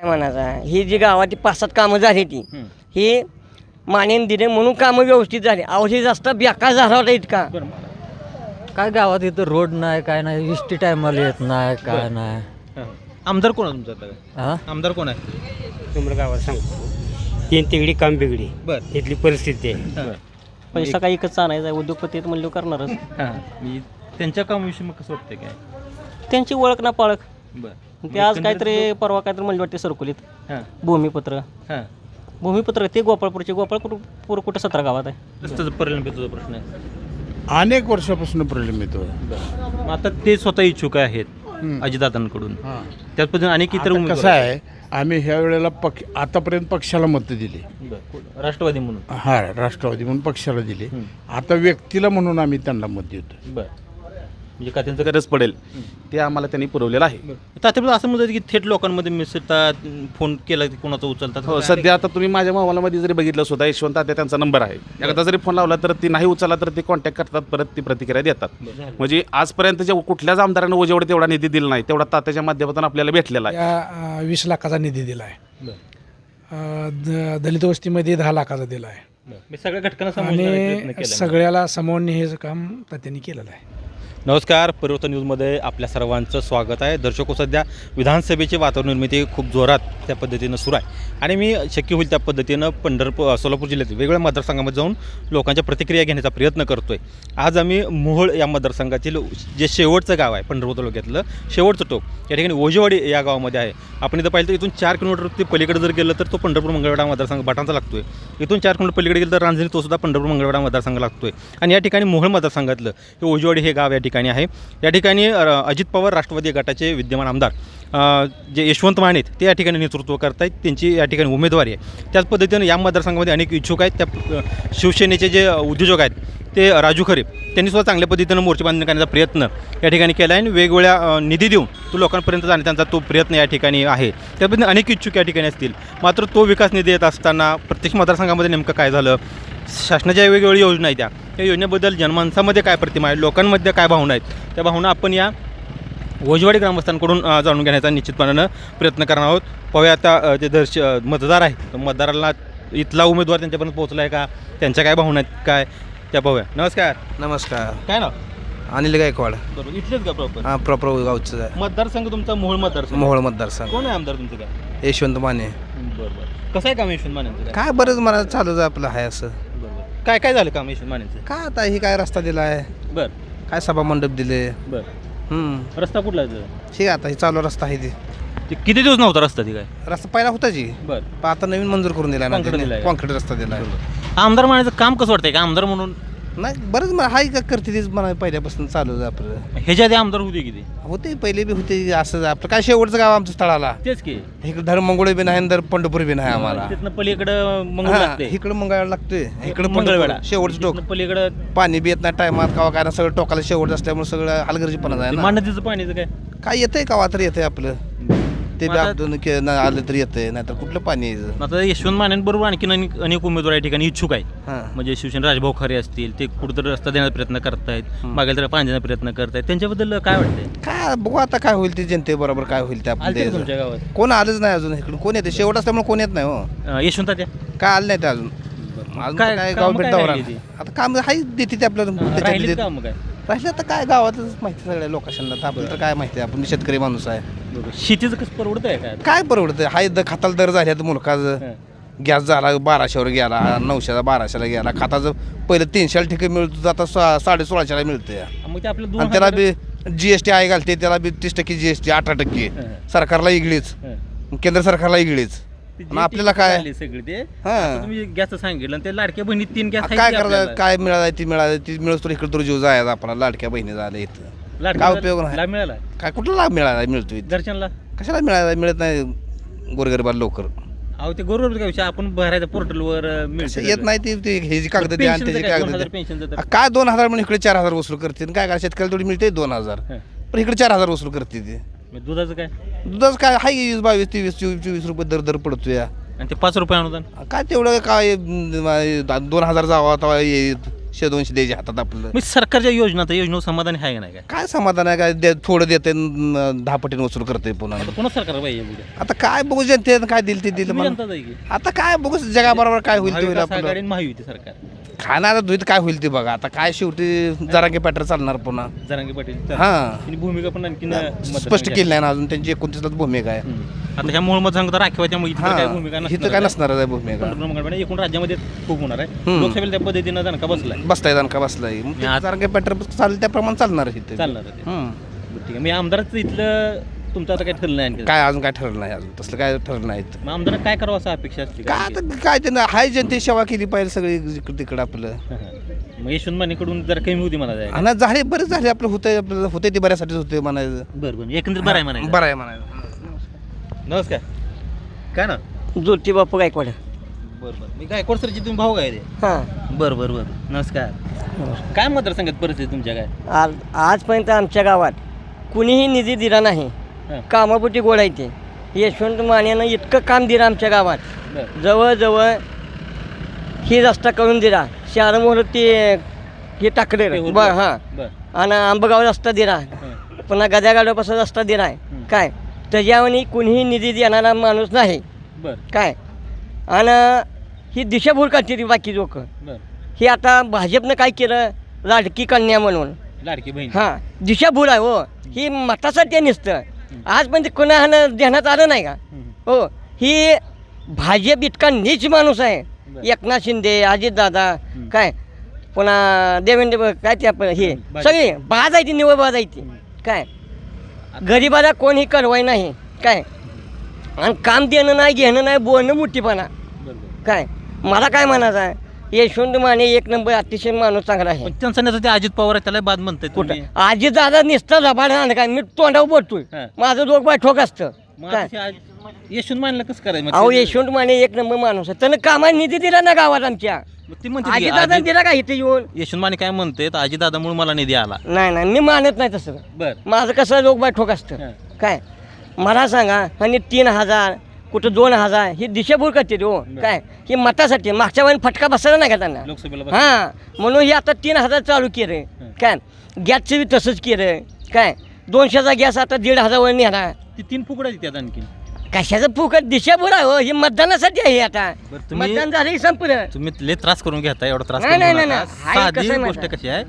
काय म्हणायचं ही जी गावाची पाच सात कामं झाली ती हं. मानेन दिले म्हणून कामं व्यवस्थित झाली. अवधी जास्त बेकार झाला होता इतका. काय गावात इथं रोड नाही काय नाही इष्टी टायमाला येत नाही काय नाही. हां. आमदार कोण आहे तुमचा आता? हा? आमदार कोण आहे? तुम्हाला गावात सांगतो. तीन तिगडी काम बिगडी. बर. इथली परिस्थिती आहे. हां. पैसा काही एकच आणायचा आहे उद्योगपती आहेत म्हणलं करणारच. हां. मी त्यांच्या कामाविषयी मग कसं वाटतं काय? त्यांची ओळख ना पाळख. बर. ते आज काहीतरी परवा काहीतरी म्हणलं वाटते सरकुलीत. हां. भूमिपत्र. हां. भूमिपत्र ते गोपाळपूरचे. गोपाळपूर कुठं सतरा गावात आहे? रस्त्याचा परिणाम तुझा प्रश्न आहे. अनेक वर्षापासून प्रॉब्लेम येतो. मग आता ते स्वतः इच्छुक आहेत अजितदादांकडून. त्याच पद्धतीने अनेक इतर आता उमेदवार कसं आहे आम्ही ह्या वेळेला पक्ष आतापर्यंत पक्षाला मतं दिली. बरं. राष्ट्रवादी म्हणून. हा राष्ट्रवादी म्हणून पक्षाला दिली. आता व्यक्तीला म्हणून आम्ही त्यांना मत देतो बर. म्हणजे का त्यांचं गरज पडेल. ते आम्हाला त्यांनी पुरवलेलं आहे. तात्याला असं म्हणतात की थेट लोकांमध्ये मिसळतात फोन केला की कोणाचा उचलतात हो सध्या आता तुम्ही माझ्या मोबाईलमध्ये जरी बघितलं सुद्धा यशवंत आता त्यांचा नंबर आहे. एकदा जरी फोन लावला तर ती नाही उचलला तर ते कॉन्टॅक्ट करतात परत ती प्रतिक्रिया देतात. म्हणजे आजपर्यंत जे कुठल्याच आमदारानं उजेवढे तेवढा निधी दिला नाही. तेवढा तात्याच्या माध्यमातून आपल्याला भेटलेला आहे. वीस लाखाचा निधी दिला आहे. दलित वस्तीमध्ये दहा लाखाचा दिला आहे. मी सगळ्या घटकांना सामावून घेण्याचा प्रयत्न आणि केला. सगळ्याला सामावून हे काम त्यांनी केलेलं आहे. नमस्कार परिवर्तन न्यूजमध्ये आपल्या सर्वांचं स्वागत आहे. दर्शको हो, सध्या विधानसभेची वातावरण निर्मिती खूप जोरात त्या पद्धतीनं सुरू आहे. आणि मी शक्य होईल त्या पद्धतीनं पंढरपूर सोलापूर जिल्ह्यातील वेगवेगळ्या मतदारसंघामध्ये जाऊन लोकांच्या प्रतिक्रिया घेण्याचा प्रयत्न करतो आहे आज आम्ही मोहोळ या मतदारसंघातील जे शेवटचं गाव आहे पंढरपूर तालुक्यातलं शेवटचं टोक या ठिकाणी ओजेवाडी या गावामध्ये आहे. आपण इथं पाहिलं तर इथून चार किलोमीटर ते पलीकडे जर गेलं तर तो पंढरपूर मंगळवेढा मतदारसंघ बाटांचा लागतो आहे इथून चार किलोमीटर पलीकडे गेलं तर रांजणी तो सुद्धा पंढरपूर मंगळवेढा मतदारसंघ लागतो आहे आणि या ठिकाणी मोहोळ मतदारसंघातलं हे ओजेवाडी हे गाव या ठिकाणी ठिकाणी आहे. या ठिकाणी अजित पवार राष्ट्रवादी गटाचे विद्यमान आमदार जे यशवंत मानेत ते या ठिकाणी नेतृत्व करत आहेत त्यांची या ठिकाणी उमेदवारी आहे. त्याच पद्धतीनं या मतदारसंघामध्ये अनेक इच्छुक आहेत. त्या शिवसेनेचे जे उद्योजक आहेत ते राजू खरीप त्यांनी सुद्धा चांगल्या पद्धतीनं मोर्चे बांधणी करण्याचा प्रयत्न या ठिकाणी केला आहे आणि वेगवेगळ्या निधी देऊन तो लोकांपर्यंत जाणे त्यांचा तो प्रयत्न या ठिकाणी आहे. त्याबद्दल अनेक इच्छुक या ठिकाणी असतील. मात्र तो विकास निधी येत असताना प्रत्येक मतदारसंघामध्ये नेमकं काय झालं? शासनाच्या वेगवेगळ्या योजना आहेत त्या. त्या योजनेबद्दल जनमानसामध्ये काय प्रतिमा आहे? लोकांमध्ये काय भावना आहेत? त्या भावना आपण या ओजवाडी ग्रामस्थांकडून जाणून घेण्याचा निश्चितपणानं प्रयत्न करणार आहोत. पाहूया आता जे दर्श मतदार आहेत मतदाराला इथला उमेदवार त्यांच्यापर्यंत पोहोचला आहे का? त्यांच्या काय भावना आहेत? काय? त्या पाहूया नमस्कार. नमस्कार. काय नाव? अनिल गायकवाड. बरोबर. इथलेच का प्रॉपर हा प्रॉपर गावचं आहे. मतदारसंघ तुमचा मोहोळ मतदारसंघ. मोहोळ मतदारसंघ. कोण आहे आमदार तुमचं काय यशवंत माने. बरं बरं कसं आहे काम यशवंत मानेंचं काय बरंच मला चालूच आहे आपलं आहे असं. बरोबर. काय काय झालं काम यशवंत मानेंचं? काय आता ही काय रस्ता दिला आहे. बरं. काय सभा मंडप दिले. बरं. हम्म. रस्ता कुठला आहे तो? ठीक आहे आता ही चालू रस्ता आहे ती. ते किती दिवस नव्हता रस्ता ती काय? रस्ता पहिला होता जी. बरं. पण आता नवीन मंजूर करून दिला ना Concrete दिलाय. त्यांनी. कॉन्क्रीट रस्ता दिला आमदार मानाचं काम कसं वाटतंय का? आमदार म्हणून? नाही बरंच मला हाय का करते तीच मला पहिल्यापासून चालू आहे आपलं. ह्याच्या आधी आमदार होते किती होते पहिले बी होते असं आपलं. काय शेवटचं गाव आमचं स्थळाला तेच की. इकडे धर मंगोळे बी नाही धर पंढरपूर बी नाही आम्हाला. तिथनं पलीकडं मंगळ लागते इकडं मंगळवार लागतोय. इकडं मंगळवेळा शेवटचं टोक. पलीकडं पाणी बी येत नाही टायमात कावा काय ना सगळं टोकाला शेवट असल्यामुळे सगळं हलगर्जीपणा आहे ना मानतीचं पाणीचं काय? काय येतंय कावा तर येतंय आपलं. ते मग आता- आपलं के- न- आलं तर येतंय नाहीतर कुठलं पाणी यायचं आता यशवंत मानेंबरोबर आणखीन अनेक अनेक उमेदवार या ठिकाणी इच्छुक आहेत. हां. म्हणजे शिवसेना राजभाऊ खरे असतील ते कुठेतरी रस्ता देण्याचा प्रयत्न करतायत मागेल तर पाणी देण्याचा प्रयत्न करतायत. त्यांच्याबद्दल काय वाटतंय? काय बघू आता काय होईल ते जनतेबरोबर काय होईल ते आलते का आपल्या तुमच्या गावात? कोण आलंच नाही अजून इकडून. कोण येते? शेवट असल्यामुळे कोण येत नाही हो. अं, यशवंत त्या काय आलं नाही ते अजून. अजून काय- तर काय गाव काय राहिली? आता काम हाय देते ते आपल्याला. राहिलीत काय? राहिले आता काय गावातच माहिती सगळ्या लोकांना. तर आपल्याला तर काय माहिती आहे? आपण शेतकरी माणूस आहे. शेतीचं कसं परवडत आहे काय काय परवडतं हाय द खाताला दर झाले तर हं. गॅस झाला बाराशेवर गेला नऊशेला बाराशेला गेला. खाताचं पहिलं तीनशेला ठिकाण मिळतो आता सा- साडे सोळाशेला मिळतं मग ते आपलं दोन आणि त्याला बी जी एस टी आहे घालते त्याला बी तीस टक्के जी एस टी अठरा टक्के. सरकारला इगळीच. केंद्र सरकारला इगळीच. ते आपल्याला काय? झाले सगळे ते. हां. आता तुम्ही गॅस सांगितलं आणि ते लाडक्या बहिणी तीन गॅस आहेत काय की करायचं आपल्याला? काय मिळालं ती मिळालं ती मिळत इकडे तर जीव जायचा आपला. लाडक्या बहिणी झालं इथं. लाडक्या काय उपयोग नाही. लाभ मिळाला? काय कुठला लाभ मिळाला मिळतो इथं दर्शनला? कशाला मिळाला? मिळत नाही गोरगरिबाला लवकर. अहो ते गौरव काय विषय? आपण भरायचं पोर्टलवर असं येत नाही ती ती हे जी कागद द्या आणि त्याची कागद द्या. पेन्शन आ, काय दोन हजार म्हणून इकडे चार हजार वसूल करते आणि काय काय शेतकऱ्याला थोडी मिळते दोन हजार. पण इकडे चार हजार वसूल करते ती. दुधाचं काय? दुधाच काय? हाय वीस बावीस तेवीस चोवीस चोवीस रुपये दर दर पडतो या आणि ते पाच रुपये अनुदान? काय तेवढं काय दोन हजार जावा तेव्हा शे दोनशे द्यायचे हातात आपलं. मी सरकारच्या योजना तर योजना समाधानी आहे का नाही काय? काय समाधान आहे काय? दे थोडं देते दहा पटीने वसूल करते पुन्हा. आता पुन्हा सरकार पाहिजे आता काय बघू जनतेनं काय दिलं ते दिलं तुम्ही मला. जनता जाईल की? आता काय बघू जगाबरोबर काय होईल ते होईल महाविकास आघाडी आपलं आणि महायुती सरकार. खाणार धुईत काय होईल ते बघा. आता काय शेवटी जरांगे पॅटर चालणार पुन्हा. जरांगे पाटील. हा. त्यांनी भूमिका पण आणखी स्पष्ट केली. नाही ना अजून. त्यांची एकोणतीसलाच भूमिका आहे. आता ह्या मूळ मतदान राखीव त्यामुळे इथं तर काय भूमिका हा इथं काय. नसणार आहे भूमिका. एकूण राज्यामध्ये खूप होणार आहे. हम्म. लोकसभेला त्या पद्धतीनं दणका बसलाय. बसताय दणका बसलाय. मग ते जरांगे पॅटर चालेल त्याप्रमाणे चालणार आहे इथे चालणार आहे ते. हम्म. बरं, ठीक आहे. मी आमदाराचं इथलं तुमचं आता काय ठरलं नाही आणखी? काय अजून काय ठरलं नाही अजून? तसलं काय ठरलं नाही इथं. मग आमदार काय करावं असं अपेक्षा असते काय आता काय ते हाय जनते सेवा केली पाहिजे सगळी इकडं तिकडं आपलं. मग यशवंत मानेकडून जरा कमी होती मला जायला. आणि झाले बरेच झाले. आपलं होतंय आपलं होते ते बऱ्यासाठीच होते म्हणायचं. बरं बरं. एकंदरीत बरं आहे म्हणायचं. बरं आहे म्हणायचं. नमस्कार. काय ना ज्योतिबापू गायकवाड. बरं बरं. मी काय सरची तुम्ही भाऊ काय ते हां. बरं बरं बरं. नमस्कार. काय मतदारसंघात परिस्थिती तुमच्या काय? आज आजपर्यंत आमच्या गावात कुणीही निधी दिला नाही. कामापुटी गोळायचे यशवंत मानेनं इतकं काम दिलं आमच्या गावात. जवळजवळ ही रस्ता करून दिला. शहरामोर ते हे टाकले. बर हां. आणि आंबगाव रस्ता दिला. पुन्हा गद्यागाड्यापासून रस्ता दिला. आहे. काय? त्याच्यावर कुणीही निधी देणारा माणूस नाही. काय? आणि ही दिशाभूल करते ती बाकी लोक. ही आता भाजपनं काय केलं? लाडकी कन्या म्हणून. लाडकी बहीण. हां. दिशाभूल आहे हो. ही मतासाठी नुसतं. आजपर्यंत कोणानं देण्यात आलं नाही का? हं. हो भाजप इतका नीच माणूस आहे. एकनाथ शिंदे अजितदादा. काय? पुन्हा देवेंद्र काय ते आपण हे. सगळी बाज आहे ती निवड बाज आहे ती. काय? गरिबाला कोणी करवाय नाही. काय? आणि काम देणं नाही घेणं नाही बोलणं मोठीपणा. काय? मला काय म्हणायचं आहे? यशवंत माने एक नंबर अतिशय माणूस चांगला आहे. पण त्यांचा नेता ते अजित पवार आहे त्याला बाद म्हणताय तुम्ही. कुठं? आजी दादा नुसतं जबाड राहणं काय मी तोंडावर बोलतोय. हां. माझं दोघ बाय ठोक असतं. मग काय? आता ते आज- यशवंत मानला कसं करायचं? मग अहो ते- यशवंत माने एक नंबर माणूस आहे. त्यानं कामाला निधी दिला ना गावात आमच्या. मग ते म्हणते आजी दादा अजित- दिला का इथे येऊन? यशवंत माने काय म्हणते आजी दादामुळे मला निधी आला. नाही नाही मी मानत नाही तसं. बर. माझं कसं लोक बाय ठोक असतं. हां. काय? मला सांगा आणि तीन हजार कुठं दोन हजार ही दिशाभूल करते हो. काय? ही मतासाठी मागच्या वेळी फटका बसला नाही का त्यांना? हां. म्हणून हे आता तीन हजार चालू केलं काय? गॅसचं बी तसंच केलं काय? दोनशेचा गॅस आता दीड हजारवर नेला. ती तीन फुकड्या देतात आणखी कशाचं फुकट? दिशाभूल आहे हो. ही मतदानासाठी आहे आता. मतदान झालं संपलं. तुम्ही लय त्रास करून घेता एवढा त्रास नाही, नाही. नाही, गोष्ट कशी आहे?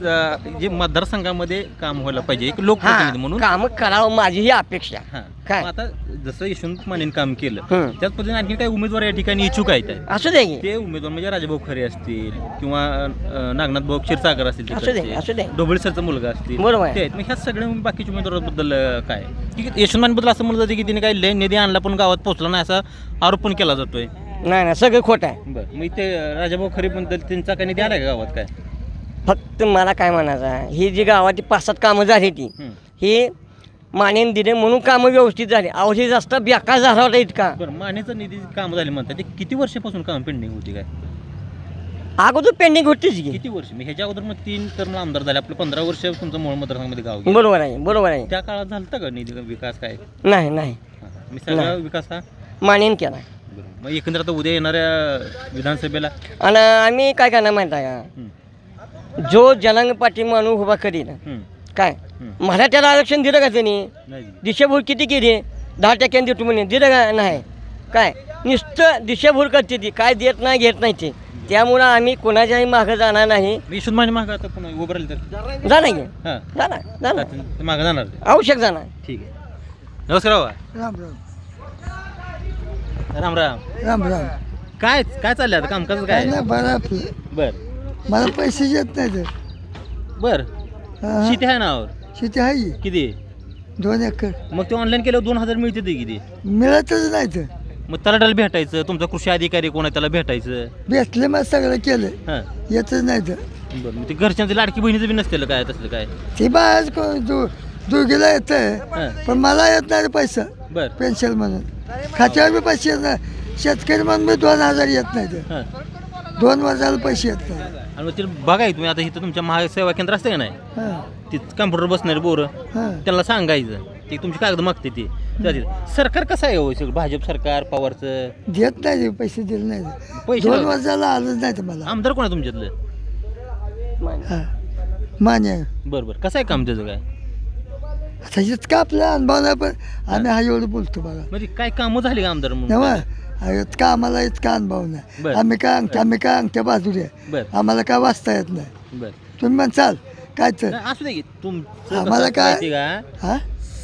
स- जे मतदारसंघामध्ये काम व्हायला पाहिजे एक लोकप्रतिनिधी म्हणून काम करावं माझी ही अपेक्षा हां. काय? मग आता जसं यशवंत मानेने काम केलं. त्याच पद्धतीने आणखी काही उमेदवार या ठिकाणी इच्छुक आहेत असू दे की ते उमेदवार म्हणजे राजाभाऊ खरे असतील किंवा अं, नागनाथ भाऊ क्षीरसागर असतील असू दे, तिकडचे. असू दे. ढोबळेसरचा मुलगा असतील बरोबर आहे. ते आहेत मग ह्या सगळ्या बाकीच्या उमेदवाराबद्दल अं, काय यशवंत मानेबद्दल असं म्हणलं जातं की तिने काही लय निधी आणला पण गावात पोहोचला नाही असा आरोप पण केला जातोय नाही नाही सगळं खोटं आहे बरं मग ते राजाभाऊ खरे बद्दल त्यांचा काही निधी आला का गावात काय फक्त मला काय म्हणायचं आहे ही जी गावाची पाच सात कामं झाली ती हं. मानेन दिले म्हणून कामं व्यवस्थित झाली. अवधी जास्त बेकार झाला होता इतका. बरं मानेचं निधी काम झाले म्हणतात ते किती वर्षापासून काम पेंडिंग होती काय? अगोदर पेंडिंग होतीच की. किती वर्ष? मी ह्याच्या अगोदर मग तीन टर्म आमदार झाले. आपलं पंधरा वर्ष तुमचं मूळ मतदारसंघामध्ये गाव गेलं. बरोबर आहे बरोबर आहे. त्या काळात झालं का निधी विकास काय? नाही नाही. हां. मी सगळा नाही. विकास हा? मानेन केला. बरं. मग एकंदर आता उद्या येणाऱ्या विधानसभेला? आणि आम्ही काय करणार माहिती आहे हं. जो जनांग पाठी माणूस उभा करील हं. काय. मराठ्याला आरक्षण दिलं का त्यांनी. दिशाभूल किती केली? दहा टक्क्याने देतो म्हणे. दिलं का नाही? काय? नुसतं दिशाभूल करते ती. काय देत नाही घेत नाही ते. त्यामुळं आम्ही कोणाच्याही मागं जाणार नाही. मी यशवंत माने मागं आता पुन्हा उभं राहिलं तर. जाणार की? हां. जाणार जाणार. मागं जाणार. आवश्यक जाणार. ठीक आहे. नमस्कार राम राम. राम राम. राम राम. काय काय चाललंय आता? कामकाज काय? बर. मला पैसे येत नाही तर बर शेती आहे नावर शेती आहे. किती? दोन एकर. मग ते ऑनलाईन केल्यावर दोन हजार मिळते ते किती? मिळतच नाही तर मग तलाटाला भेटायचं तुमचा कृषी अधिकारी कोण आहे त्याला भेटायचं? भेटले मग सगळं केलं. हां. येतच नाही तर बरं मग ते घरच्यांचं लाडकी बहिणीचं बी नसतेलं काय तसलं काय? ती बाहेर दु दुगीला येत हां. पण मला येत नाही रे पैसा. बर. पेन्शन म्हणून. खात्यावर बी पैसे येत नाही. शेतकरी म्हणून बी दोन हजार येत नाही तर हां. दोन वर्षाला पैसे येत नाही आणि मग ते बघाय तुम्ही आता इथं तुमच्या महासेवा केंद्र असते का नाही? हां. ते कम्प्युटर बसणारे बोरं हां. त्यांना सांगायचं ते तुमची कागद मागते ते. जातील. सरकार कसं आहे हो सगळं? भाजप सरकार पवारचं? देत नाही ते पैसे दिले नाही पैसे दोन लावले. वर्षाला आलंच नाही मला. आमदार कोण आहे तुमच्यातलं? मान्य मान्य बरं बरं. कसं आहे काम त्याचं काय? आता इतका आपला अनुभव नाही पण आम्ही हा एवढं बोलतो बघा. म्हणजे काय कामं झाली का आमदार म्हणून? तेव्हा इतका आम्हाला इतका अनुभव नाही? बरं. आम्ही काय अंगठ्या आम्ही काय अंगठ्या बाजूला आहे. बरं. आम्हाला काय वाचता येत नाही? बरं. तुम्ही म्हणसाल काय तर? नाही, असू दे की तुमचं आम्हाला कसं काय- माहिती का? हा?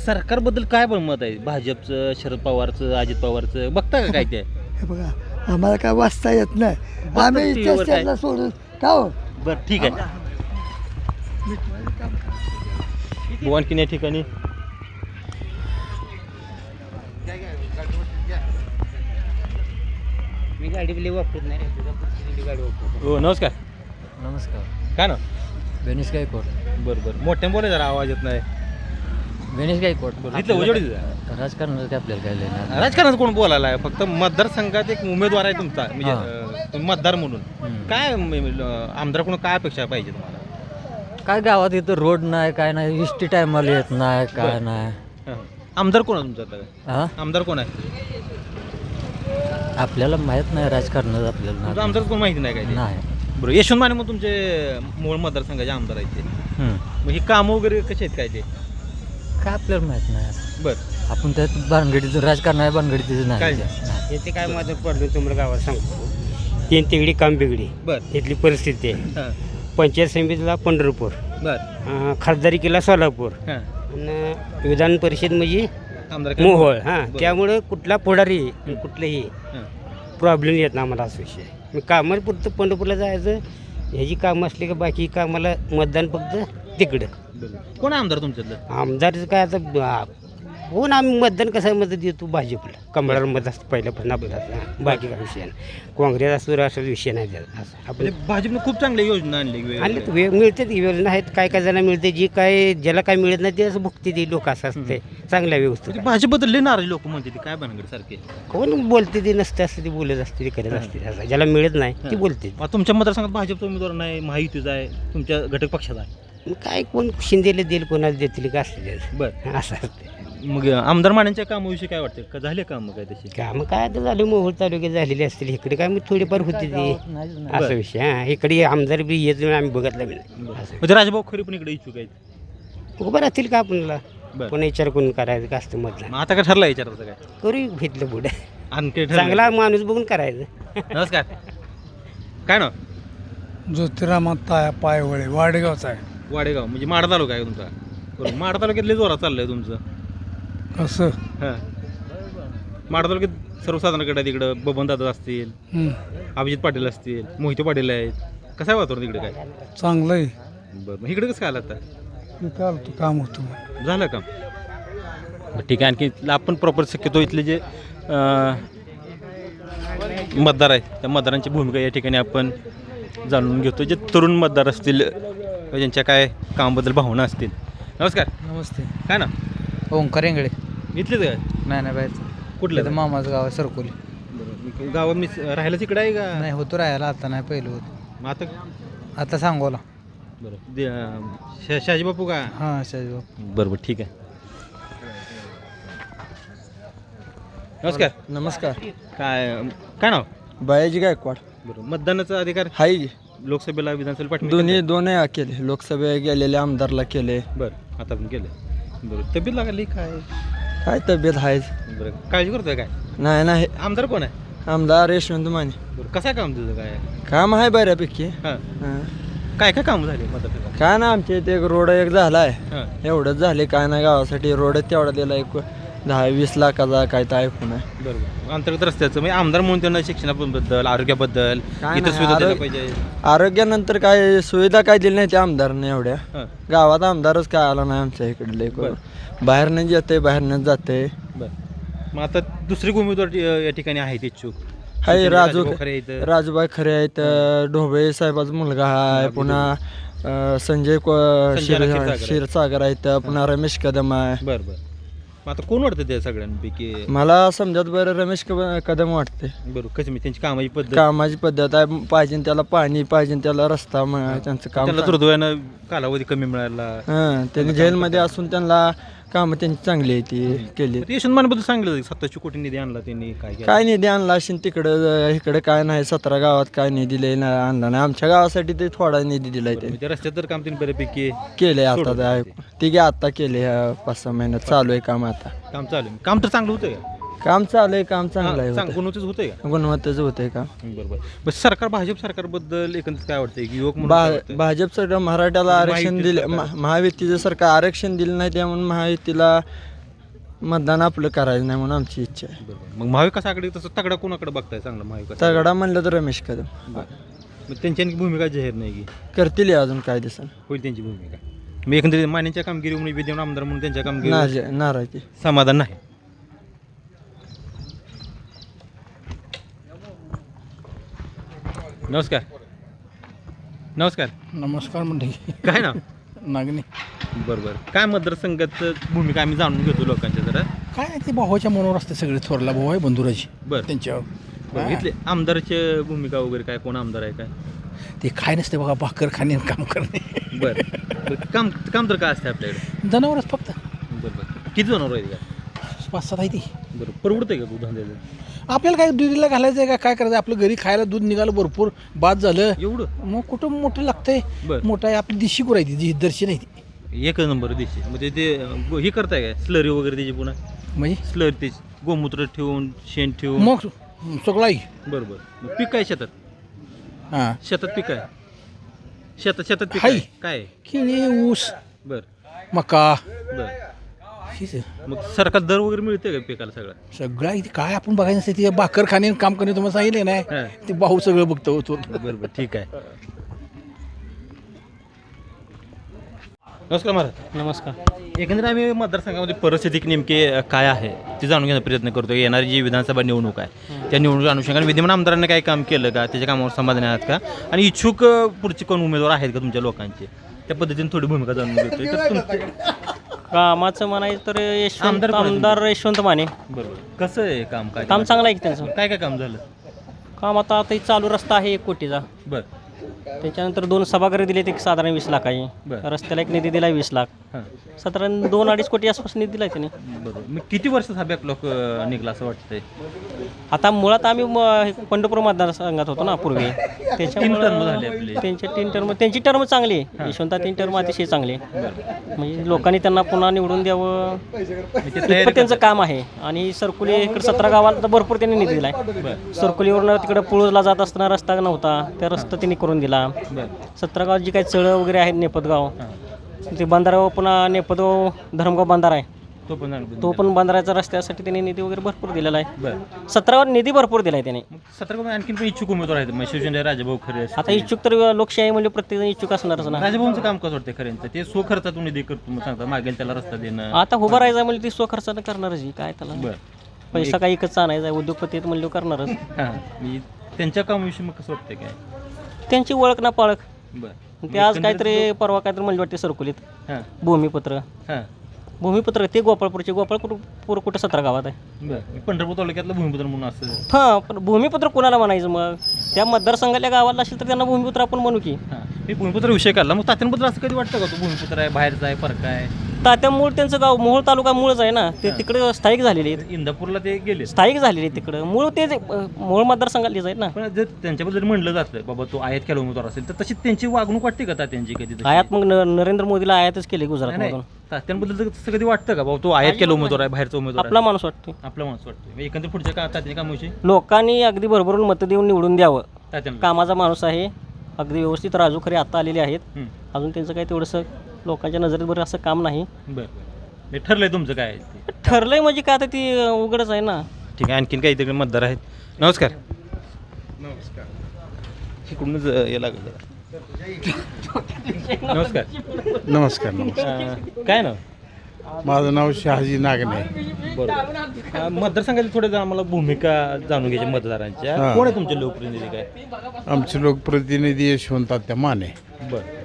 सरकारबद्दल काय पण मत आहे? भाजपचं शरद पवारचं अजित पवारचं बघता का काय ते? हे बघा आम्हाला काय वाचता येत नाही. आम्ही TV वर इतिहास काय? त्यांना सोडून का हो? बरं ठीक आहे. बघू आणखीन या ठिकाणी मी गाडी बिली वापरत नाही रे. तुझ्या गाडी वापरतो हो नमस्कार. नमस्कार. काय ना बेनिस गायकवाड. बरं बरं. मोठ्या बोले जरा आवाज येत नाही. बेनिस गायकवाड. इथलं उजेडीच राजकारणाचं काय आपल्याला काय लेणार राजकारणाचं कोण बोलायला आहे? फक्त मतदारसंघात एक उमेदवार आहे तुमचा म्हणजे हां. अं, तुम्ही मतदार म्हणून. हम्म. काय आमदार कोण काय अपेक्षा पाहिजे तुम्हाला? काय गावात इथं रोड नाही काय नाही इष्टी टी टायमाला येत नाही काय. नाही. हां. आमदार कोण आहे तुमचा आता? हा? आमदार कोण आहे? आपल्याला माहीत नाही राजकारणाचं आपल्याला तुमचा. आमदार कोण माहिती नाही काय ते? नाही. बरं यशवंत माने मग तुमचे मूळ मतदारसंघाचे आमदार आहेत ते. हम्म. मग ही कामं वगैरे कशी आहेत काय ते? काय आपल्याला माहीत नाही. बरं. आपण त्यात भानगडीचं राजकारण आहे भानगडीचं काय? नाही नाही. येते काय माझं पडलं तुम्हाला गावात सांगतो. तीन तिगडी काम बिगडी बरं. इथली परिस्थिती आहे. हां. पंचायत समितीला पंढरपूर. बरं. अं, खासदारकीला सोलापूर. हां. आणि विधान परिषद म्हणजे मोहोळ हां. त्यामुळे कुठला पुढारी कुठलंही हां. प्रॉब्लेम येत नाही आम्हाला असा विषय मी कामाला पुरतं पंढरपूरला जायचं ह्याची कामं असली का बाकी कामाला मतदान फक्त तिकडं. कोण आमदार तुमच्यातलं आमदारचं काय आता हो ना आम्ही मतदान कसं मत देतो? भाजपला. कमळावर मत असतं पहिल्यापासून आपल्याला बाकी काय विषय नाही. काँग्रेस असतो राष्ट्रवादी विषय नाही त्याचा असं आपण म्हणजे भाजपने खूप चांगल्या योजना आणली आणले वेगवेगळ्या. वे मिळतात की योजना आहेत. काय काय जणांना मिळते जी काय ज्याला काय मिळत नाही ते असं भुकते ते लोक असं असते. चांगल्या व्यवस्थित म्हणजे भाजपबद्दल लय नाराज लोक म्हणते ते काय भानगड सारखे कोण बोलते ते नसते असते ते बोलत असते ते करत असते. असं ज्याला मिळत नाही ते बोलते. तुमच्या मतदारसंघात भाजपचा उमेदवार नाही महायुतीचा आहे तुमच्या घटक पक्षाचा आहे. मग काय कोण शिंदेला देईल कोणाला देतील का असते ते. बरं. असं असते. मग आमदार माण्यांच्या कामाविषयी काय वाटतं? का झाले काम काय तशी? कामं काय आता झाले मोहोळ तालुक्यात झालेली असतील. इकडे काय मी थोडीफार होती ती. असा विषय. हा इकडे आमदार बी येत नाही आम्ही बघितलं बी नाही असं. म्हणजे राजभाऊ खरे पण इकडे इच्छुक आहेत? उभं राहतील का आपल्याला? बरं. कोणा विचार कोण करायचं का असतं मधला? मग आता काय ठरलं विचारायचं काय? करू घेतलं पुढे. आणखी ठरलंय? चांगला माणूस बघून करायचं. नमस्कार. काय ना ज्योतिरामात पायवळे वाडेगावचा आहे. वाडेगाव. म्हणजे माडा तालुका आहे तुमचा? बरोबर माडा तालुक्यातले जोरात चाललंय तुमचं. कसं हां. माडा तालुक्यात सर्वसाधारणकडे आहे तिकडं बबन दादा असतील अभिजित पाटील असतील मोहिते पाटील आहेत. कसं आहे वातावरण तिकडे काय? चांगलं आहे. बरं मग इकडे कसं काय आलं आता? आलं काम होतं झालं का ठीक आहे. आणखी आपण प्रॉपर शक्यतो इथले जे अं, मतदार आहेत त्या मतदारांची भूमिका या ठिकाणी आपण जाणून घेतो. जे तरुण मतदार असतील ज्यांच्या काय कामाबद्दल भावना असतील. नमस्कार. नमस्ते. काय ना ओंकार इंगळे. इथलेच काय नाही नाही बाहेर कुठलं इथं मामाचं गाव आहे सरकोली. बरं गावात मी राहायला तिकडे आहे का? नाही होतो राहायला आता नाही पहिलं होतं. मग आता आता सांगोला. बरं दे- अं, शा- शहाजी बापू का? हां शाजीबाब बरं बरं ठीक आहे. नमस्कार. नमस्कार. काय काय नाव? बायाजी गायकवाड. बरं मतदानाचा अधिकार हाय लोकसभेला विधानसभेला पाठवून दोन्ही दोन्ही केले. लोकसभे गेलेले आमदारला केले. बरं आता पण केलं. बरं तब्येत लागली काय? काय तब्येत आहे बरं काळजी करतोय काय? नाही नाही. आमदार कोण आहे? आमदार यशवंत माने बरं कसं आहे काम तुझं काय? काम आहे बऱ्यापैकी. हां. हां. काय काय काम झाले मतदार काय ना आमच्या इथे एक रोड एक झाला आहे एवढंच झाले काय नाही गावासाठी. रोड तेवढा दिला एक दहा वीस लाखाचा काय तर ऐकून आहे बरोबर. अंतर्गत रस्त्याचं म्हणजे आमदार म्हणून त्यांना शिक्षणाबद्दल आरोग्याबद्दल काय इतर नाही, सुविधा द्यायला पाहिजे. आरोग्यानंतर काय सुविधा काय दिली नाही त्या आमदारने एवढ्या. हां. गावात आमदारच काय आला नाही आमच्या इकडले बाहेरनं येते बाहेरनं जाते बरं. मग आता दुसरी उमेदवार टी- या ठिकाणी आहेत इच्छुक. हाय राजू खरे आहेत. राजूबाई खरे आहेत ढोबळे साहेबाचा मुलगा आहे पुन्हा अं, संजय को- संजय क्षीर- क्षीरसागर आहे. क्षीरसागर आहेत पुन्हा रमेश कदम आहे. बरं बरं. मग आता कोण वाटतं त्या सगळ्यांपैकी? मला समजत बरं रमेश क- कदम वाटते बरं कसं मी त्यांची कामाची पद्धत? कामाची पद्धत आहे पाहिजे त्याला पाणी पाहिजे त्याला रस्ता म- त्यांचं काम त्यांना. दुर्दैवानं कालावधी कमी मिळाला. हां त्यांनी जेलमध्ये असून त्यांना कामं त्यांची चांगली आहे ती केली. ते यशवंत मानेबद्दल सांगितलं सत्तावीसशे कोटी निधी आणला त्यांनी काय केलं? काय निधी आणला असेल तिकडं इकडं काय नाही सतरा गावात काय निधी लय नाही आणला नाही. आमच्या गावासाठी ते थोडा निधी दिलाय ते म्हणजे रस्त्यात तर काम त्यांनी बऱ्यापैकी केले आता सोडून ते दिले. आता केले ह्या पाच सहा महिन्यात. चालू आहे काम आता. काम चालू आहे. काम तर चांगलं होतं. का काम चालू आहे काम चांगलं आहे होतं. गुणवत्तेच होतंय का? गुणवत्तेचं होतंय काम बरोबर बरं. सरकार भाजप सरकारबद्दल एकंदरीत काय वाटतंय? की युवक म्हणून भा वाटतंय? भाजप सरकार मराठ्याला आरक्षण महायुतीचं दिले सरकार. महा- महायुतीचं सरकार आरक्षण दिलं नाही त्यामुळे महायुतीला मतदान आपलं करायचं नाही म्हणून आमची इच्छा आहे. बरोबर मग महाविकास आघाडी तसं तगडा कोणाकडे बघताय चांगला महाविकास तगडा म्हणलं तर रमेश कदम. बरं. मग त्यांची आणखी भूमिका जाहीर नाही की? करतील हे अजून काय दिसन होईल त्यांची भूमिका. मी एकंदरीत मान्यांच्या कामगिरी म्हणून विद्यमान आमदार म्हणून त्यांच्या कामगिरी नाराज नाराजी समाधान नाही? नमस्कार. नमस्कार. नमस्कार म्हणते काय ना नागणे बरं बरं. काय मतदारसंघात भूमिका आम्ही जाणून घेतो लोकांच्या जरा? काय नाही ते भावाच्या मनावर असते सगळे थोरला भाऊ आहे बंधुराजी. बरं. त्यांच्यावर बरं इथले आमदारचे भूमिका वगैरे काय कोण आमदार आहे काय? ते काय नसते बघा भाकर खाणे काम करणे. बरं. बरं काम काम तर काय असते आपल्याकडे? जनावरच फक्त. बरं बरं. किती जणांवर आहे का? पाच सात आहे ती. बरं परवडतंय का दूध धंद्याचं? आपल्याला काय दुधीला घालायचं आहे का? काय करायचं आपलं घरी खायला दूध निघालं भरपूर बाद झालं. एवढं? मग कुठं मोठं लागतंय? बरं. मोठं आहे आपली दिशी कुरायची जी दर्शी नाही ती. एक नंबर दिशी. म्हणजे ते हे करताय काय? स्लरी वगैरे त्याची पुन्हा? म्हणजे? स्लरी त्याची. गोमूत्र ठेवून शेण ठेवून? मग सगळं आहे बरोबर. मग पीक काय शेतात? हां. शेतात पीक आहे शेतात शेतात पीक हाय. आहे काय? केळी ऊस. बर. मका. बर. हेच आहे. मग सरकार दर वगैरे मिळते का पिकाला सगळं? सगळं ते काय आपण बघायचं नसते. ते भाकर खाणे आणि काम करणे तुम्हाला सांगितले हां. नाही ते भाऊ सगळं बघतो. तो बरोबर ठीक आहे. नमस्कार महाराज. नमस्कार. एकंदरीत आम्ही मतदारसंघामध्ये परिस्थिती नेमकी काय आहे ते जाणून घेण्याचा प्रयत्न करतो. येणारी जी विधानसभा निवडणूक आहे त्या निवडणूक अनुषंगाने विद्यमान आमदारांनी काय काम केलं का? त्याच्या कामावर समाधान आहात का? आणि इच्छुक अ, पुढचे कोण उमेदवार आहेत का तुमच्या लोकांचे? त्या पद्धतीने थोडी भूमिका जाणून घेतोय. तर तुमचे कामाचं म्हणायचं तर यशवंत आमदार कोण आमदार यशवंत माने. बरोबर. कसं आहे काम? काय काम चांगलं आहे की त्यांचं? काय काय काम झालं? काम आता आता चालू रस्ता आहे एक कोटीचा. बरं. त्याच्यानंतर दोन सभागृह दिले एक साधारण वीस लाख आहे बरं. रस्त्याला एक निधी दिला वीस लाख. हां. साधारण दोन अडीच कोटी आसपास निधी दिला त्याने. बरोबर. मग किती वर्षात हा बॅकलॉग निघला असं वाटतंय? आता मुळात आम्ही म- हे पंढरपूर मतदारसंघात होतो ना पूर्वी. term झाले आपले. त्याच्यामुळे त्यांच्या तीन टर्म त्यांची टर्म चांगली. आहे यशवंता तीन टर्म अतिशय चांगली. आहे. म्हणजे लोकांनी त्यांना पुन्हा निवडून द्यावं. ते तयारी इतकं त्यांचं काम आहे. आणि सरकुली इकडे सतरा गावाला तर भरपूर त्यांनी निधी दिला सरकुलीवरनं तिकडे पुळूजला जात असताना रस्ता नव्हता. त्या रस्ता त्यांनी करून दिला सतरा गावात जी काही चळं वगैरे आहेत नेपतगाव ते बंधारावर पुन्हा नेपतगाव धरमगाव बंधारा आहे. तो पण. तो पण बंधाराच्या रस्त्यासाठी त्यांनी निधी वगैरे भरपूर दिलेला आहे. सतरावर निधी भरपूर दिला आहे त्याने. मग सतरा आणखीन पण इच्छुक उमेदवार आहेत. मग शिवसेना राजाभाऊ खरे. आता इच्छुक तर लोकशाही म्हणजे प्रत्येक जण इच्छुक असणारच ना. राजाभाऊंचं काम कसं वाटतं खऱ्यांचं? ते स्व खर्चातून निधी करतो सांगता. मागेल त्याला रस्ता देणं. आता उभं राहायचं म्हणजे ती स्वखर्चानं करणारच ही काय त्याला? बरं. पैसा काही एकच आणायचा उद्योगपती म्हणलं करणारच. त्यांच्या कामाविषयी मग कसं वाटतं काय? त्यांची ओळख ना पाळख. बरं. ते आज काहीतरी परवा काहीतरी म्हणलं वाटते सरकुलीत. हां. भूमिपत्र. हां. भूमिपत्र ते गोपाळपूरचे. गोपाळपूर कुठं सतरा गावात आहे. बरं. पंढरपूर तालुक्यातलं भूमिपुत्र म्हणून असं हां पण भूमिपत्र कोणाला म्हणायचं मग? त्या मतदारसंघातल्या गावाला असेल तर त्यांना भूमिपुत्र आपण म्हणू की. हां. मी भूमिपुत्र विषय काढला. मग तात्यांबद्दल असं कधी वाटतं का तो भूमिपुत्र आहे बाहेरचा आहे फरक आहे? तात्या मूळ त्यांचं गाव मोहोळ तालुका मूळच आहे ना ते तिकडे स्थायिक झालेले आहेत. इंदापूरला ते गेले. स्थायिक झालेले आहेत तिकडं. मूळ ते जे, अं, मूळ मतदारसंघातलेच आहेत ना. पण जर त्यांच्याबद्दल म्हणलं जातं बाबा तो आयात केला उमेदवार असेल तर तशी त्यांची वागणूक वाटते का तात्यांची कधी तशी? आयात मग न- नरेंद्र मोदीला आयातच केले नाही, गुजरातमधून. तात्यांबद्दल तर तसं कधी वाटतं का बाबा तो आयात केला उमेदवार आहे बाहेरचा उमेदवार आपला आहे? माणूस वाटतो आपला माणूस वाटतं एकंदर पुढच्या का तात्यांच्या कामाविषयी? लोकांनी अगदी भरभरून मतं देऊन निवडून द्यावं. तात्यांना. कामाचा माणूस आहे अगदी व्यवस्थित राजू खरे आता आलेले आहेत. हं. अजून त्यांचं काही तेवढंसं लोकांच्या नजरेत बरं असं काम नाही. बरं ठरलंय तुमचं काय ठरलंय म्हणजे काय आता ती उघडच आहे ना. ठीक आहे आणखीन काही तिकडे मतदार आहेत. नमस्कार. नमस्कार. इकडूनच लागत नमस्कार. नमस्कार नमस्कार. काय ना माझं नाव शहाजी नागणे. बरोबर. मतदारसंघाची थोडे जण आम्हाला भूमिका जाणून घ्यायची मतदारांच्या. कोण आहे तुमचे लोकप्रतिनिधी काय? आमचे लोकप्रतिनिधी यशवंत त्या माने. बरं.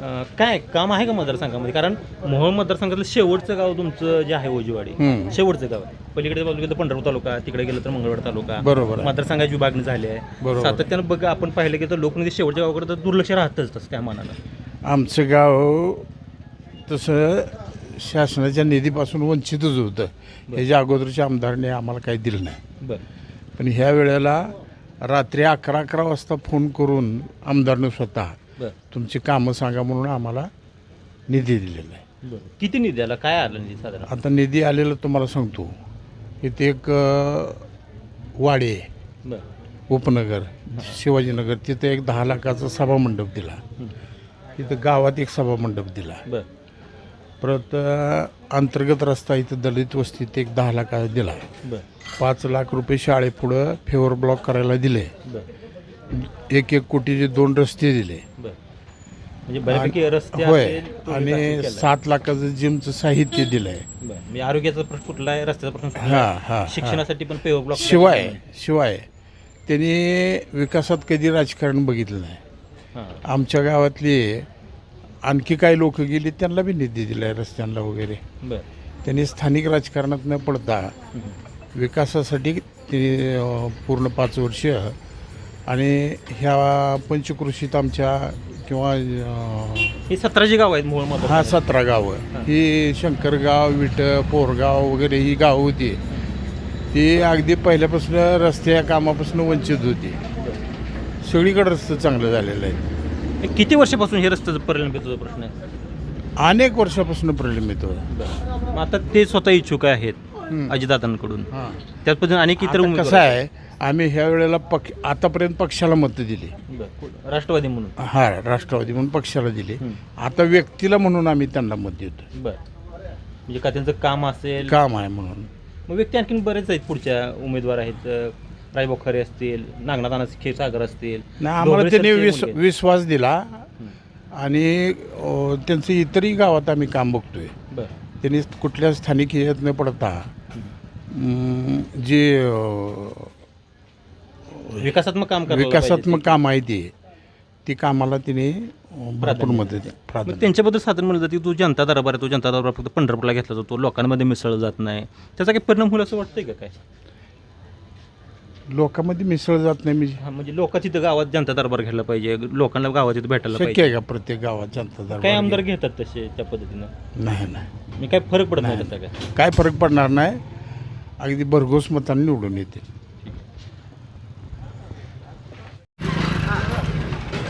अं, काय काम आहे का मतदारसंघामध्ये? कारण मोहोळ मतदारसंघातलं शेवटचं गाव तुमचं जे आहे ओजीवाडी हम्म. शेवटचं गाव आहे. पलीकडे बाजूला गेलं तर पंढरपूर तालुका तिकडे गेलं तर मंगळवार तालुका. बरोबर आहे. मतदारसंघाची विभागणी झाली आहे. बरोबर. सातत्यानं बघा आपण पाहिलं की तर लोकनिधी शेवटच्या गावाकडे तर दुर्लक्ष राहतच तसं त्या मानानं. आमचं गाव तसं शासनाच्या निधीपासून वंचितच होतं. ह्याच्या अगोदरच्या आमदारने आम्हाला काही दिलं नाही. बरं. पण ह्या वेळेला रात्री अकरा अकरा वाजता फोन करून आमदारनं स्वतः तुमची कामं सांगा म्हणून आम्हाला निधी दिलेला आहे. बरं. किती निधी आला? काय आलं निधी साधारण? आता निधी आलेला तुम्हाला सांगतो. इथे एक अ, वाडी आहे. बरं. उपनगर शिवाजीनगर. तिथे एक दहा लाखाचा सभामंडप दिला. इथं गावात एक सभामंडप दिला. बरं. परत अ, अंतर्गत रस्ता इथं दलित वस्तीत एक दहा लाखाचा दिला. बरं. पाच लाख रुपये शाळेपुढं फेवर ब्लॉक करायला दिले. बरं. एक एक कोटीचे दोन रस्ते दिले. म्हणजे बऱ्यापैकी रस्ते होय असेल, तो विकास आणि केलाय. सात लाखाचं जिमचं साहित्य दिलंय. बरं. म्हणजे आरोग्याचा प्रश्न कुठला आहे? रस्त्याचा प्रश्न हा हा आहे. शिक्षणासाठी पण ब्लॉक शिवाय शिवाय. त्यांनी विकासात कधी राजकारण बघितलं नाही. आमच्या गावातली आणखी काही लोक गेली त्यांना बी निधी दिलाय रस्त्यांना वगैरे. बरं. त्यांनी स्थानिक राजकारणात न पडता विकासासाठी ते अं, पूर्ण पाच वर्ष आणि ह्या पंचकृषीत आमच्या किंवा ही सतराची गाव आहेत मोहोळमध्ये हा सतरा गावं. ही. शंकरगाव विट पोरगाव वगैरे ही गावं होती. ती अगदी पहिल्यापासून रस्त्या कामापासून वंचित होती. सगळीकडे रस्ते चांगलं झालेलं आहे किती वर्षापासून हे रस्त्याचा प्रलंबित प्रश्न आहे? अनेक वर्षापासून प्रलंबित होतं. मग आता ते स्वतः इच्छुक आहेत अजितदादांकडून त्याच पद्धतीने अनेक इतर कसं आहे आम्ही ह्या वेळेला पक्ष आतापर्यंत पक्षाला मतं दिली. बरं. राष्ट्रवादी म्हणून? हा राष्ट्रवादी म्हणून पक्षाला दिली. आता व्यक्तीला म्हणून आम्ही त्यांना मत देतो बरं. म्हणजे का त्यांचं काम असेल? काम आहे म्हणून. मग व्यक्ती आणखीन बरेच आहेत पुढच्या उमेदवार आहेत अं, रायभाऊ खरे असतील नागनाथ खेसागर असतील. नाही आम्हाला डोंगरे त्यांनी विस मुलगे. विश्वास दिला. आणि अ, त्यांचं इतरही गावात आम्ही काम बघतोय. बरं. त्यांनी कुठल्या स्थानिक ह्याच्यात न पडता जे अ, विकासात्मक काम करायला विकासात्मक काम आहे ते. ती कामाला तिने भरपूर मदत मग त्यांच्याबद्दल साधारण म्हणलं जातं तो जनता दरबार आहे तो जनता दरबार फक्त पंढरपूरला घेतला जातो लोकांमध्ये मिसळला जात नाही. त्याचा काही परिणाम होईल असं वाटतंय का काय? लोकांमध्ये मिसळ जात नाही म्हणजे हा, म्हणजे लोक तिथं गावात जनता दरबार घ्यायला पाहिजे लोकांना गावात तिथं भेटायला शक्य पाहिजे. आहे का प्रत्येक गावात जनता काय दरबार आमदार घेतात तसे त्या पद्धतीनं? नाही नाही. मी काय फरक पडत नाही त्याचा काय? काय फरक पडणार नाही. अगदी भरघोस मतांनी निवडून येते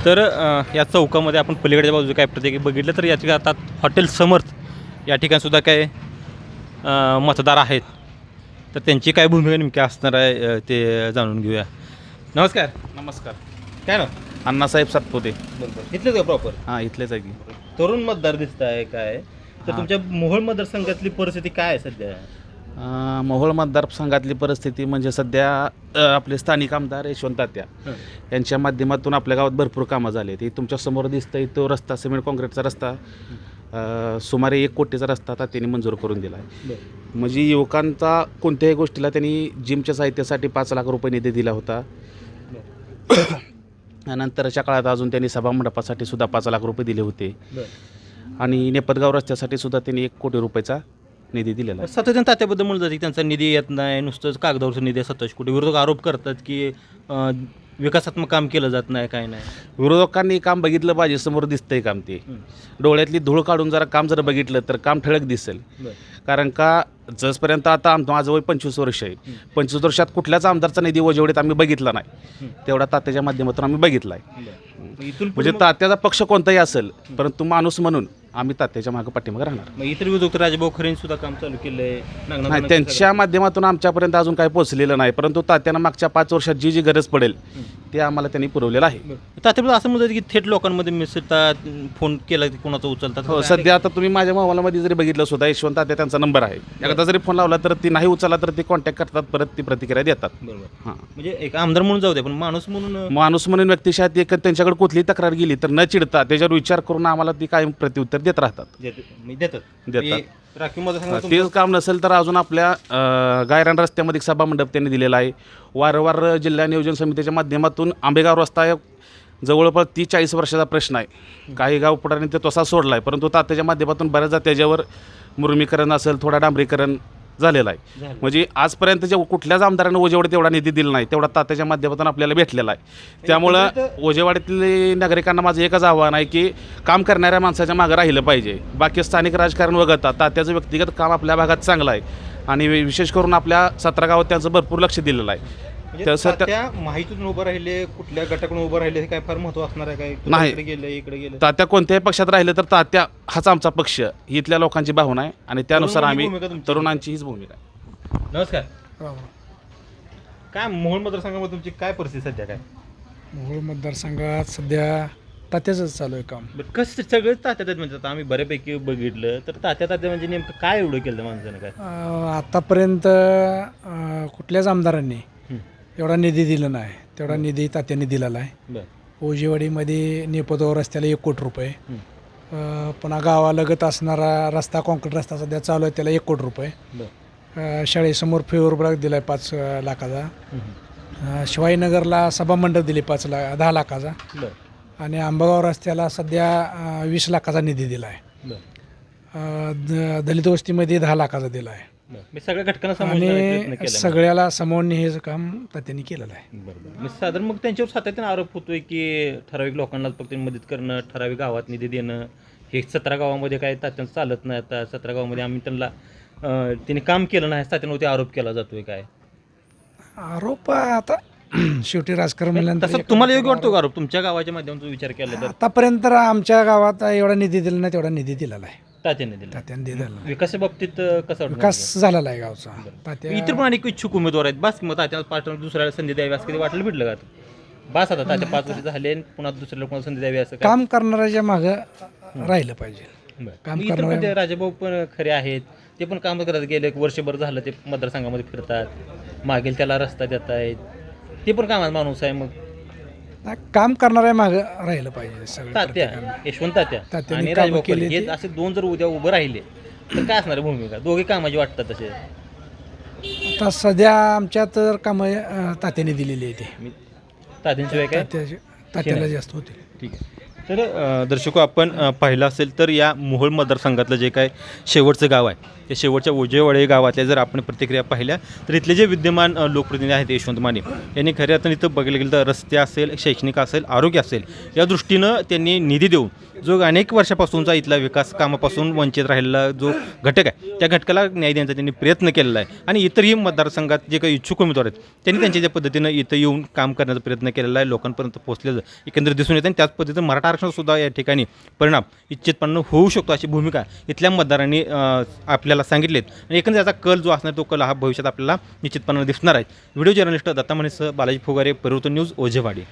तर या चौकामध्ये आपण पलीकडच्या बाजूला काय प्रत्येकी बघितलं तर या ठिकाणी आता हॉटेल समर्थ या ठिकाणी सुद्धा काय मतदार आहेत. तर त्यांची काय भूमिका नेमकी असणार आहे ते जाणून घेऊया. नमस्कार. नमस्कार. काय ना अण्णासाहेब सातपुते. बरोबर. इथलेच का प्रॉपर हां इथलेच आहे की. तरुण मतदार दिसत आहे काय? तर तुमच्या मोहोळ मतदारसंघातली परिस्थिती काय आहे सध्या? मोहोळ मतदारसंघातली परिस्थिती म्हणजे सध्या आपले स्थानिक आमदार यशवंत तात्या यांच्या माध्यमातून आपल्या गावात भरपूर कामं झाली ती तुमच्यासमोर दिसतंय तो रस्ता सिमेंट काँक्रीटचा रस्ता सुमारे एक कोटीचा रस्ता तात्याने मंजूर करून दिला आहे म्हणजे युवकांचा कोणत्याही गोष्टीला त्यांनी जिमच्या साहित्यासाठी पाच लाख रुपये निधी दिला होता. नंतरच्या काळात अजून त्यांनी सभामंडपासाठी सुद्धा पाच लाख रुपये दिले होते. आणि नेपतगाव रस्त्यासाठी सुद्धा त्यांनी एक कोटी रुपयाचा निधी दिलेला आहे. सातत्याने तात्याबद्दल म्हणलं जातं की त्यांचा निधी येत नाही नुसतंच कागदावरचा निधी आहे सत्तावीस कोटी. विरोधक आरोप करतात की अं, विकासात्मक काम केलं जात नाही काय नाही. विरोधकांनी काम बघितलं पाहिजे समोर दिसतंय काम ते. डोळ्यातली धूळ काढून जरा काम जर बघितलं तर काम ठळक दिसेल. कारण का जसपर्यंत आता आम माझं वय पंचवीस वर्ष आहे. पंचवीस वर्षात कुठल्याच आमदारचा निधी वजेवडीत आम्ही बघितला नाही. तेवढा तात्याच्या माध्यमातून आम्ही बघितला आहे इथून म्हणजे तात्याचा पक्ष कोणताही असेल परंतु माणूस म्हणून आम्ही तात्याच्या मागे पाठीमागे राहणार. मग इतर विरोधक राजभाऊ खरेंनी सुद्धा काम चालू केलंय नागनाथ नाही त्यांच्या माध्यमातून आमच्यापर्यंत अजून काही पोहोचलेलं नाही परंतु तात्यानं मागच्या पाच वर्षात जी जी गरज पडेल ते आम्हाला त्यांनी पुरवलेलं आहे. तात्याबद्दल असं म्हणतात की थेट लोकांमध्ये मिसळतात फोन केला की कोणाचा उचलतात हो सध्या आता तुम्ही माझ्या मोबाईलमध्ये जरी बघितलं सुद्धा यशवंत तात्या त्यांचा नंबर आहे. एकदा जरी फोन लावला तर ती नाही उचलला तर ती कॉन्टॅक्ट करतात परत ती प्रतिक्रिया देतात. बरोबर. हां. म्हणजे एक आमदार म्हणून जाऊ दे पण माणूस म्हणून अं, माणूस म्हणून व्यक्तिशः एक त्यांच्याकडे कुठलीही तक्रार गेली तर न चिडता त्याच्यावर विचार करून आम्हाला ती कायम प्रत्युत्तर देत राहतात. देत- देतात. देतात. तेच काम नसेल तर अजून आपल्या अं, गायरान रस्त्यामध्ये एक सभा मंडप त्यांनी दिलेला आहे. वारंवार जिल्हा नियोजन समितीच्या माध्यमातून आंबेगाव रस्ता एक जवळपास तीस चाळीस वर्षाचा प्रश्न आहे. काही गाव पुढाऱ्यांनी ते तसा सोडला आहे परंतु तात्याच्या माध्यमातून बऱ्याचदा त्याच्यावर मुरमीकरण असेल थोडा डांबरीकरण झालेला आहे. म्हणजे आजपर्यंत जे कुठल्याच आमदारानं ओजेवाडीत एवढा निधी दिला नाही तेवढा तात्याच्या माध्यमातून आपल्याला भेटलेला आहे. त्यामुळं ओजेवाडीतील नागरिकांना माझं एकच आव्हान आहे की काम करणाऱ्या माणसाच्या मागं राहिलं पाहिजे. बाकी स्थानिक राजकारण वगळता तात्याचं व्यक्तिगत काम आपल्या भागात चांगलं आहे. आणि विशेष करून आपल्या सतरा गावात त्यांचं भरपूर लक्ष दिलेलं आहे. म्हणजे त्या- तात्या माहितीतून उभं राहिले कुठल्या गटाकडून उभं राहिले हे काय फार महत्त्व असणार आहे काय? नाही. इकडे गेले इकडे गेले. तात्या कोणत्याही पक्षात राहिले तर तात्या हाच आमचा पक्ष. ही इथल्या लोकांची भावना आहे आणि त्यानुसार तरुणांची आम्ही भूमिका तुमची. तरुणांची हीच भूमिका आहे. नमस्कार. काय मोहोळ मतदारसंघामध्ये तुमची काय परिस्थिती सध्या काय? मोहोळ मतदारसंघात सध्या तात्याचंच चालू आहे काम. बरं कसं सगळेच तात्यात आहेत म्हणजे आता आम्ही बऱ्यापैकी बघितलं तर तात्या तात्या म्हणजे नेमकं काय एवढं केलं माणसानं काय? अं, आतापर्यंत अं, कुठल्याच आमदारांनी. एवढा निधी दिला नाही. तेवढा निधी तात्याने दिलेला आहे ओजेवाडीमध्ये नेपदो रस्त्याला एक कोटी रुपये. अं, पुन्हा गावालगत असणारा रस्ता कॉन्क्रीट रस्ता सध्या चालू आहे त्याला एक कोटी रुपये. अं, शाळेसमोर फेवर ब्लॉक दिला आहे पाच अं, लाखाचा. अं, शिवाजीनगरला सभामंडप दिले पाच लाख दहा लाखाचा. आणि आंबगाव रस्त्याला सध्या अं, वीस लाखाचा निधी दिला आहे अं, द- दलित वस्तीमध्ये दहा लाखाचा दिला आहे मी सगळ्या घटकांना समजण्याचा प्रयत्न आणि केला सगळ्याला समोर नेण्याचं काम तात्यांनी केलेलं आहे. बरं बरं. मग साधारण मग त्यांच्यावर सातत्याने आरोप होतोय की ठराविक लोकांना फक्त मदत करणं ठराविक गावात निधी देणं हे सतरा गावामध्ये काय तात्यांचं चालत नाही आता. सतरा गावामध्ये आम्ही त्यांना अं, त्यांनी काम केलं नाही तात्यांवरती आरोप केला जातोय काय? आरोप आता शेवटी राजकारण म्हणल्यानंतर तसं तुम्हाला योग्य वाटतो का आरोप? तुमच्या गावाच्या माध्यमातून विचार केला तर? आतापर्यंत आमच्या गावात एवढा निधी दिला नाही तेवढा निधी दिलेला आहे. तात्याने दिला. तात्याने दिलेला. आहे. विकासाच्या बाबतीत अं, कसं वाटतं विकास झालेला आहे गावचा. इतर तात्या पण अनेक इच्छुक उमेदवार आहेत. बस मग तात्या पाच दुसऱ्याला संधी द्यावी असं कधी वाटलं भेटलं का? बस आता तात्या पाच वर्ष झाले आणि पुन्हा दुसऱ्या लोकांना संधी द्यावी असं काय? काम करणाऱ्याच्या मागं राहिलं पाहिजे. बरं. काम मग इतर करणारे- पण ते राजाभाऊ पण खरे आहेत. ते पण काम करत गेले एक वर्षभर झालं ते मतदारसंघामध्ये फिरतात. मागील त्याला रस्ता देत आहेत ते पण कामात माणूस आहे मग. नाही, काम करणाऱ्या मागं राहिलं पाहिजे सगळं तात्या प्रत्येकानं. यशवंत तात्या तात्यांनी आणि कामं राजभाऊ केली हे. असे दोन जर उद्या उभं राहिले तर काय असणार आहे भूमिका? दोघे कामाची वाटतात तसे. आता सध्या आमच्यात तर कामं तात्याने दिलेली आहे ते मी तात्यांशिवाय काय? तात्या तात्याला जास्त होते ठीक आहे. तर दर्शको आपण पाहिलं असेल तर या मोहोळ मतदारसंघातलं जे काय शेवटचं गाव आहे त्या शेवटच्या ओजेवाडे गावातल्या जर आपण प्रतिक्रिया पाहिल्या तर इथले जे विद्यमान लोकप्रतिनिधी आहेत यशवंत माने यांनी खऱ्या अर्थाने इथं बघायला गेलं तर रस्ते असेल शैक्षणिक असेल आरोग्य असेल या दृष्टीनं त्यांनी निधी देऊन जो अनेक वर्षापासूनचा इथला विकास कामापासून वंचित राहिलेला जो घटक आहे त्या घटकाला न्याय देण्याचा त्यांनी प्रयत्न केलेला आहे. आणि इतरही मतदारसंघात जे काही इच्छुक उमेदवार आहेत त्यांनी त्यांच्या ज्या पद्धतीनं इथं येऊन काम करण्याचा प्रयत्न केलेला आहे लोकांपर्यंत पोहोचलेलं एकंदरीत दिसून येतं आणि त्याच पद्धतीनं मराठा आरक्षणसुद्धा या ठिकाणी परिणाम इच्छितपणे होऊ शकतो अशी भूमिका इथल्या मतदारांनी आपल्याला सांगितलेत. आणि एकंदर याचा कल जो असणार तो कल हा भविष्यात आपल्याला निश्चितपणे दिसणार आहे. व्हिडिओ जर्नलिस्ट दत्ता मणेसह बालाजी फुगारे परिवर्तन न्यूज ओझेवाडी.